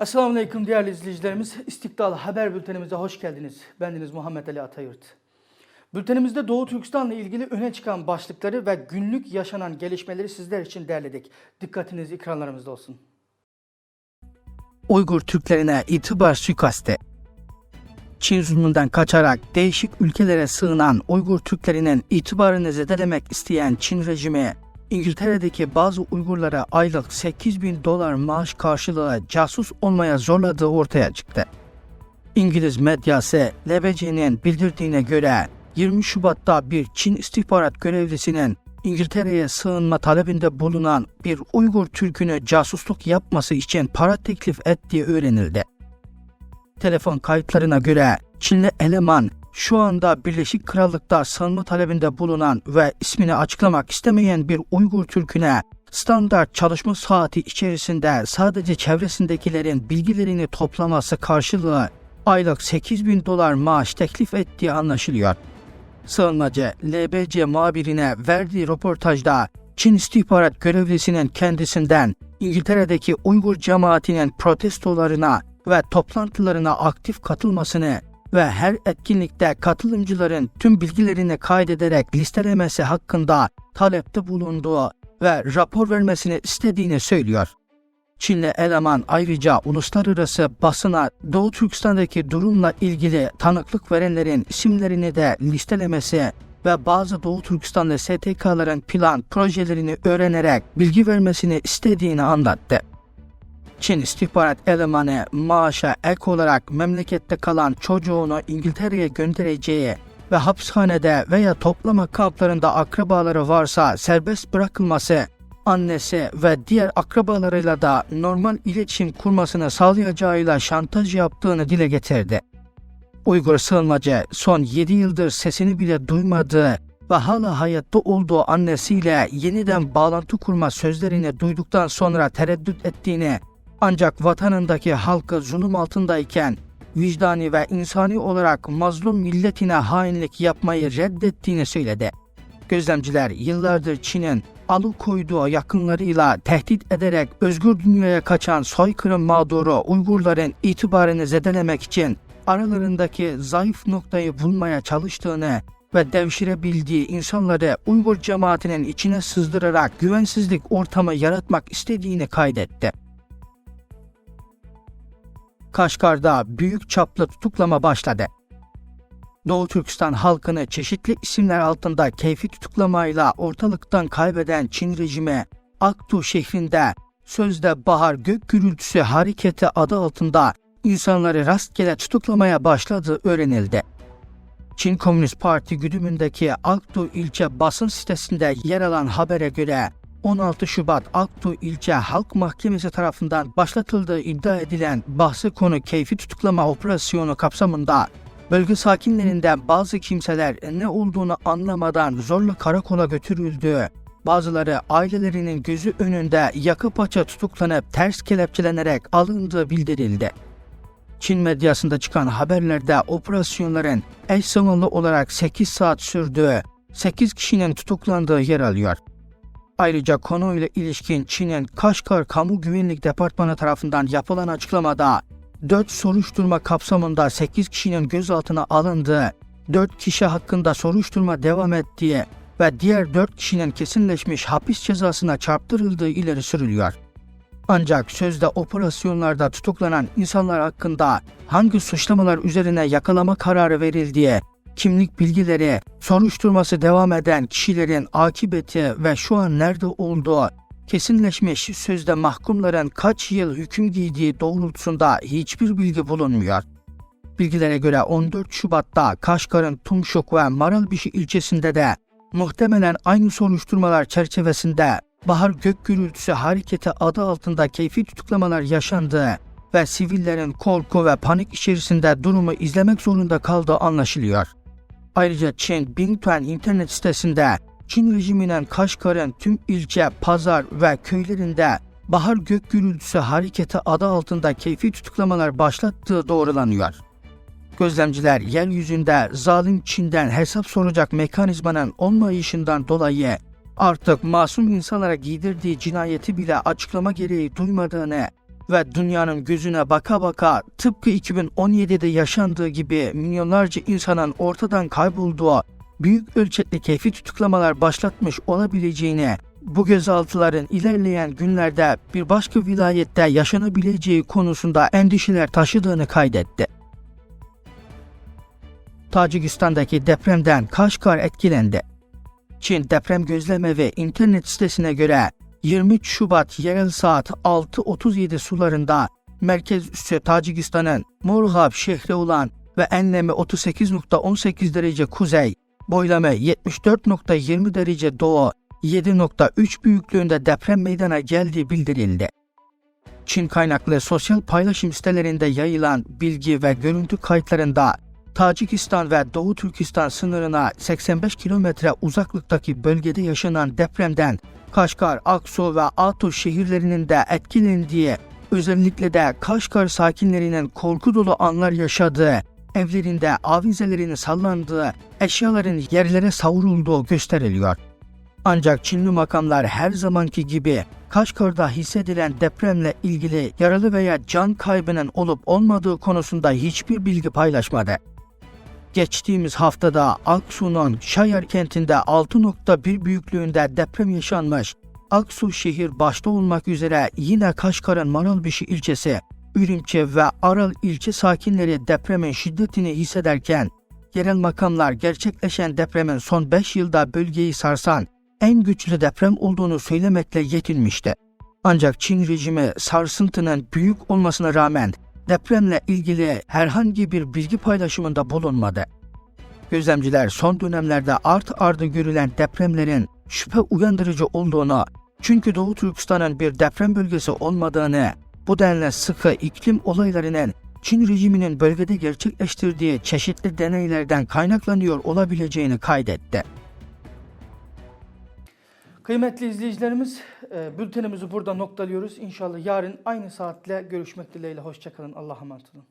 Esselamu Aleyküm değerli izleyicilerimiz. İstiklal Haber Bültenimize hoş geldiniz. Bendeniz Muhammed Ali Atayurt. Bültenimizde Doğu Türkistan'la ilgili öne çıkan başlıkları ve günlük yaşanan gelişmeleri sizler için derledik. Dikkatiniz ekranlarımızda olsun. Uygur Türklerine itibar suikastı. Çin zulmünden kaçarak değişik ülkelere sığınan Uygur Türklerinin itibarını zedelemek isteyen Çin rejimi, İngiltere'deki bazı Uygurlara aylık 8 bin dolar maaş karşılığı casus olmaya zorladığı ortaya çıktı. İngiliz medyası LBC'nin bildirdiğine göre 20 Şubat'ta bir Çin istihbarat görevlisinin İngiltere'ye sığınma talebinde bulunan bir Uygur Türk'ünü casusluk yapması için para teklif ettiği öğrenildi. Telefon kayıtlarına göre Çinli eleman şu anda Birleşik Krallık'ta sığınma talebinde bulunan ve ismini açıklamak istemeyen bir Uygur Türk'üne standart çalışma saati içerisinde sadece çevresindekilerin bilgilerini toplaması karşılığı aylık 8 bin dolar maaş teklif ettiği anlaşılıyor. Sığınmacı LBC muhabirine verdiği röportajda Çin istihbarat görevlisinin kendisinden İngiltere'deki Uygur cemaatinin protestolarına ve toplantılarına aktif katılmasını ve her etkinlikte katılımcıların tüm bilgilerini kaydederek listelemesi hakkında talepte bulunduğu ve rapor vermesini istediğini söylüyor. Çinli eleman ayrıca uluslararası basına Doğu Türkistan'daki durumla ilgili tanıklık verenlerin isimlerini de listelemesi ve bazı Doğu Türkistanlı STK'ların plan projelerini öğrenerek bilgi vermesini istediğini anlattı. Çin istihbarat elemanı maaşa ek olarak memlekette kalan çocuğunu İngiltere'ye göndereceği ve hapishanede veya toplama kamplarında akrabaları varsa serbest bırakılması, annesi ve diğer akrabalarıyla da normal iletişim kurmasını sağlayacağıyla şantaj yaptığını dile getirdi. Uygur sığınmacı son 7 yıldır sesini bile duymadığı ve hala hayatta olduğu annesiyle yeniden bağlantı kurma sözlerini duyduktan sonra tereddüt ettiğini ancak vatanındaki halkı zulüm altındayken vicdani ve insani olarak mazlum milletine hainlik yapmayı reddettiğini söyledi. Gözlemciler yıllardır Çin'in alıkoyduğu yakınlarıyla tehdit ederek özgür dünyaya kaçan soykırım mağduru Uygurların itibarını zedelemek için aralarındaki zayıf noktayı bulmaya çalıştığını ve devşirebildiği insanları Uygur cemaatinin içine sızdırarak güvensizlik ortamı yaratmak istediğini kaydetti. Kaşgar'da büyük çaplı tutuklama başladı. Doğu Türkistan halkını çeşitli isimler altında keyfi tutuklamayla ortalıktan kaybeden Çin rejimi Aktu şehrinde sözde bahar gök gürültüsü hareketi adı altında insanları rastgele tutuklamaya başladığı öğrenildi. Çin Komünist Parti güdümündeki Aktu ilçe basın sitesinde yer alan habere göre 16 Şubat Aktu İlçe Halk Mahkemesi tarafından başlatıldığı iddia edilen bahsi konu keyfi tutuklama operasyonu kapsamında bölge sakinlerinden bazı kimseler ne olduğunu anlamadan zorla karakola götürüldüğü, bazıları ailelerinin gözü önünde yakı paça tutuklanıp ters kelepçelenerek alındığı bildirildi. Çin medyasında çıkan haberlerde operasyonların eş zamanlı olarak 8 saat sürdüğü, 8 kişinin tutuklandığı yer alıyor. Ayrıca konuyla ilişkin Çin'in Kaşgar Kamu Güvenlik Departmanı tarafından yapılan açıklamada 4 soruşturma kapsamında 8 kişinin gözaltına alındığı, 4 kişi hakkında soruşturma devam ettiği ve diğer 4 kişinin kesinleşmiş hapis cezasına çarptırıldığı ileri sürülüyor. Ancak sözde operasyonlarda tutuklanan insanlar hakkında hangi suçlamalar üzerine yakalama kararı verildiği kimlik bilgileri, soruşturması devam eden kişilerin akıbeti ve şu an nerede olduğu, kesinleşmiş sözde mahkumların kaç yıl hüküm giydiği doğrultusunda hiçbir bilgi bulunmuyor. Bilgilere göre 14 Şubat'ta Kaşgar'ın Tumşuk ve Maralbişi ilçesinde de muhtemelen aynı soruşturmalar çerçevesinde Bahar Gök Gürültüsü Hareketi adı altında keyfi tutuklamalar yaşandığı ve sivillerin korku ve panik içerisinde durumu izlemek zorunda kaldığı anlaşılıyor. Ayrıca Çin Bingtuan internet sitesinde Çin rejiminin Kaşgar'ın tüm ilçe, pazar ve köylerinde bahar gök gürültüsü hareketi adı altında keyfi tutuklamalar başlattığı doğrulanıyor. Gözlemciler yeryüzünde zalim Çin'den hesap soracak mekanizmanın olmayışından dolayı artık masum insanlara giydirdiği cinayeti bile açıklama gereği duymadığını ve dünyanın gözüne baka baka tıpkı 2017'de yaşandığı gibi milyonlarca insanın ortadan kaybolduğu büyük ölçekli keyfi tutuklamalar başlatmış olabileceğini, bu gözaltıların ilerleyen günlerde bir başka vilayette yaşanabileceği konusunda endişeler taşıdığını kaydetti. Tacikistan'daki depremden Kaşgar etkilendi. Çin Deprem Gözleme ve internet sitesine göre 23 Şubat yerel saat 6.37 sularında merkez üssü Tacikistan'ın Morghab şehri olan ve enlemi 38.18 derece kuzey, boylamı 74.20 derece doğu, 7.3 büyüklüğünde deprem meydana geldiği bildirildi. Çin kaynaklı sosyal paylaşım sitelerinde yayılan bilgi ve görüntü kayıtlarında Tacikistan ve Doğu Türkistan sınırına 85 kilometre uzaklıktaki bölgede yaşanan depremden Kaşgar, Aksu ve Atuş şehirlerinin de etkilendiği, özellikle de Kaşgar sakinlerinin korku dolu anlar yaşadığı, evlerinde avizelerin sallandığı, eşyaların yerlere savrulduğu gösteriliyor. Ancak Çinli makamlar her zamanki gibi Kaşgar'da hissedilen depremle ilgili yaralı veya can kaybının olup olmadığı konusunda hiçbir bilgi paylaşmadı. Geçtiğimiz haftada Aksu'nun Şayar kentinde 6.1 büyüklüğünde deprem yaşanmış. Aksu şehir başta olmak üzere yine Kaşgar'ın Maralbişi ilçesi, Ürümçi ve Aral ilçe sakinleri depremin şiddetini hissederken, yerel makamlar gerçekleşen depremin son 5 yılda bölgeyi sarsan en güçlü deprem olduğunu söylemekle yetinmişti. Ancak Çin rejimi sarsıntının büyük olmasına rağmen depremle ilgili herhangi bir bilgi paylaşımında bulunmadı. Gözlemciler son dönemlerde art ardı görülen depremlerin şüphe uyandırıcı olduğunu, çünkü Doğu Türkistan'ın bir deprem bölgesi olmadığını, bu denli sıkı iklim olaylarının Çin rejiminin bölgede gerçekleştirdiği çeşitli deneylerden kaynaklanıyor olabileceğini kaydetti. Kıymetli izleyicilerimiz, e, bültenimizi burada noktalıyoruz. İnşallah yarın aynı saatle görüşmek dileğiyle. Hoşçakalın. Allah'a emanet olun.